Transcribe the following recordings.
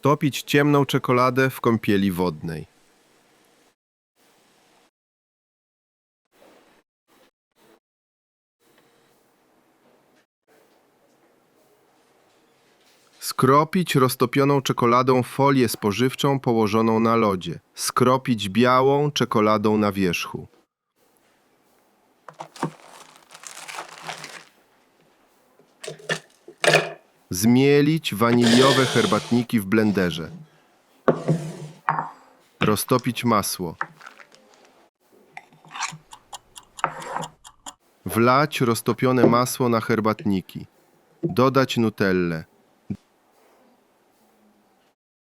Topić ciemną czekoladę w kąpieli wodnej. Skropić roztopioną czekoladą folię spożywczą położoną na lodzie. Skropić białą czekoladą na wierzchu. Zmielić waniliowe herbatniki w blenderze. Roztopić masło. Wlać roztopione masło na herbatniki. Dodać nutellę.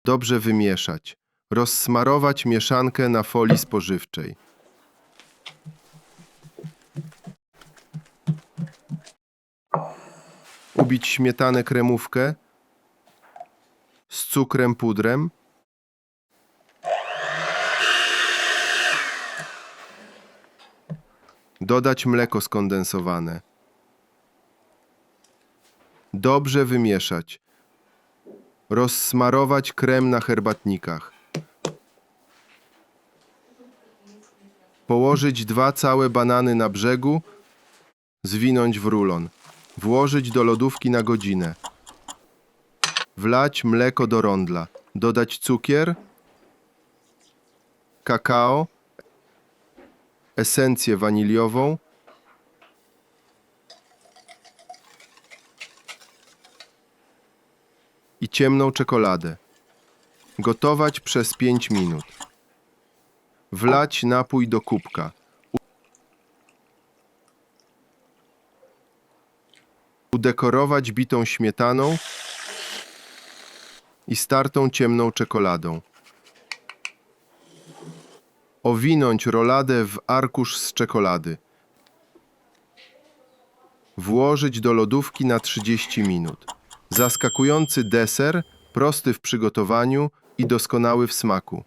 Dobrze wymieszać. Rozsmarować mieszankę na folii spożywczej. Ubić śmietanę kremówkę z cukrem pudrem. Dodać mleko skondensowane. Dobrze wymieszać. Rozsmarować krem na herbatnikach. Położyć dwa całe banany na brzegu, zwinąć w rulon. Włożyć do lodówki na godzinę. Wlać mleko do rondla. Dodać cukier, kakao, esencję waniliową, i ciemną czekoladę. Gotować przez 5 minut. Wlać napój do kubka. Udekorować bitą śmietaną i startą ciemną czekoladą. Owinąć roladę w arkusz z czekolady. Włożyć do lodówki na 30 minut. Zaskakujący deser, prosty w przygotowaniu i doskonały w smaku.